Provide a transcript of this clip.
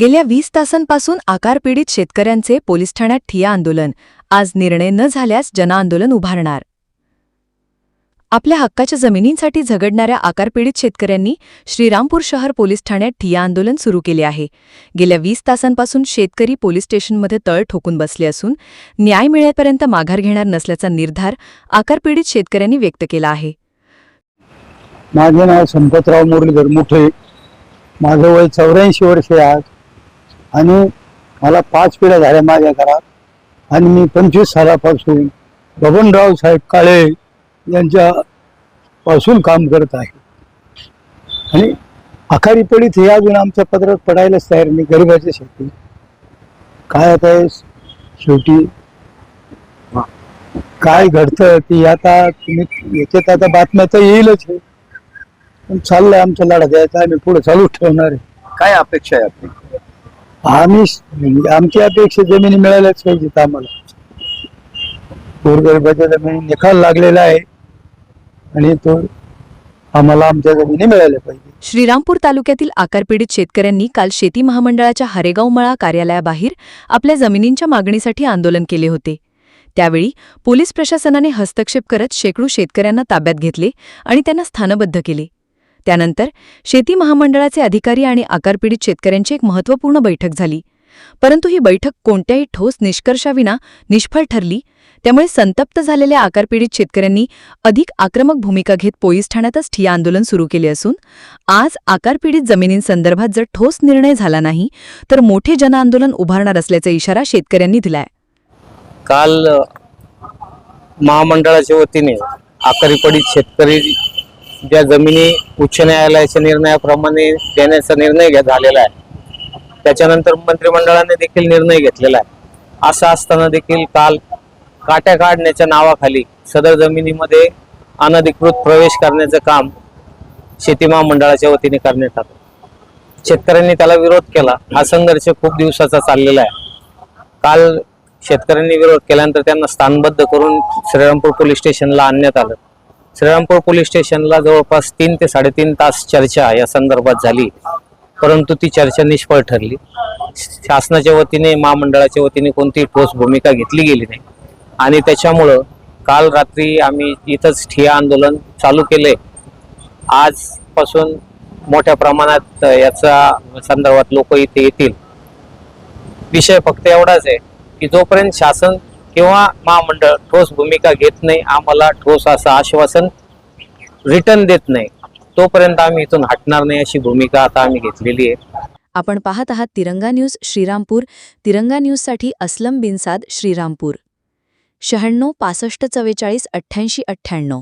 गेल्या वीस तासांपासून आकारपीडित शेतकऱ्यांचे पोलीस ठाण्यात ठिया आंदोलन. आज निर्णय न झाल्यास जनआंदोलन उभारणार. आपल्या हक्काच्या जमिनींसाठी झगडणाऱ्या आकारपीडित शेतकऱ्यांनी श्रीरामपूर शहर पोलीस ठाण्यात ठिया आंदोलन सुरू केले आहे. गेल्या वीस तासांपासून शेतकरी पोलीस स्टेशनमध्ये तळ ठोकून बसले असून न्याय मिळेपर्यंत माघार घेणार नसल्याचा निर्धार आकारपीडित शेतकऱ्यांनी व्यक्त केला आहे. माझे नाव संपतराव मुरलीधर मुठे. माझं वय चौऱ्याऐंशी वर्षे आज. आणि मला पाच पिढ्या झाल्या माझ्या घरात. आणि मी पंचवीस सालापासून बबनराव साहेब काळे यांच्या पासून काम करत आहे. आणि आखारी पडीत हे अजून आमच्या पदरात पडायलाच तयार नाही गरिबाच्या शेवटी काय आता शेवटी काय घडतं ती आता तुम्ही याच्यात आता बातम्या तर येईलच पण चाललंय आमचा लढा द्यायचा आम्ही पुढे चालूच ठेवणार आहे. काय अपेक्षा आहे आपली? आम्ही आमची अपेक्षा जमिनी मिळायलाच पाहिजेत आम्हाला. गोरगरिबाच्या जमिनी निकाल लागलेला आहे आणि तो आम्हाला आमच्या जमिनी मिळायला पाहिजे श्रीरामपूर तालुक्यातील आकारपीडित शेतकऱ्यांनी काल शेती महामंडळाच्या हरेगाव मळा कार्यालयाबाहेर आपल्या जमिनींच्या मागणीसाठी आंदोलन केले होते. त्यावेळी पोलीस प्रशासनाने हस्तक्षेप करत शेकडो शेतकऱ्यांना ताब्यात घेतले आणि त्यांना स्थानबद्ध केले. त्यानंतर शेती महामंडळाचे अधिकारी आणि आकारपीडित शेतकऱ्यांची एक महत्त्वपूर्ण बैठक झाली. परंतु ही बैठक कोणत्याही ठोस निष्कर्षाविना निष्फळ ठरली. त्यामुळे संतप्त झालेल्या आकारपीडित शेतकऱ्यांनी अधिक आक्रमक भूमिका घेत पोलीस ठाण्यातच ठिया आंदोलन सुरू केले असून आज आकारपीडित जमिनींसंदर्भात जर ठोस निर्णय झाला नाही तर मोठे जनआंदोलन उभारणार असल्याचा इशारा शेतकऱ्यांनी दिलाय. काल महामंडळाच्या वतीने आकारी शेतकरी ज्या जमिनी उच्च न्यायालयाच्या निर्णयाप्रमाणे देण्याचा निर्णय घ्या झालेला आहे. त्याच्यानंतर मंत्रिमंडळाने देखील निर्णय घेतलेला आहे. असं असताना देखील काल काट्या काढण्याच्या नावाखाली सदर जमिनीमध्ये अनधिकृत प्रवेश करण्याचं काम शेती महामंडळाच्या वतीने करण्यात आलं. शेतकऱ्यांनी त्याला विरोध केला. हा संघर्ष खूप दिवसाचा चाललेला आहे. काल शेतकऱ्यांनी विरोध केल्यानंतर त्यांना स्थानबद्ध करून श्रीरामपूर पोलीस स्टेशनला आणण्यात आलं. श्रीरामपूर पोलीस स्टेशनला जवळपास तीन ते साडेतीन तास चर्चा या संदर्भात झाली. परंतु ती चर्चा निष्फळ ठरली. शासनाच्या वतीने महामंडळाच्या वतीने कोणतीही ठोस भूमिका घेतली गेली नाही. आणि त्याच्यामुळं काल रात्री आम्ही इथंच ठिया आंदोलन चालू केले आजपासून मोठ्या प्रमाणात याचा संदर्भात लोक इथे येतील. विषय फक्त एवढाच आहे की जोपर्यंत शासन किंवा महामंडळ ठोस भूमिका घेत नाही आम्हाला ठोस असं आश्वासन रिटर्न देत नाही. तोपर्यंत आम्ही इथून हटणार नाही अशी भूमिका आता आम्ही घेतलेली आहे. आपण पाहत आहात तिरंगा न्यूज श्रीरामपूर तिरंगा न्यूजसाठी असलम बिनसाद श्रीरामपूर. शहाण्णव पासष्ट चव्वेचाळीस अठ्ठ्याऐंशी अठ्ठ्याण्णव.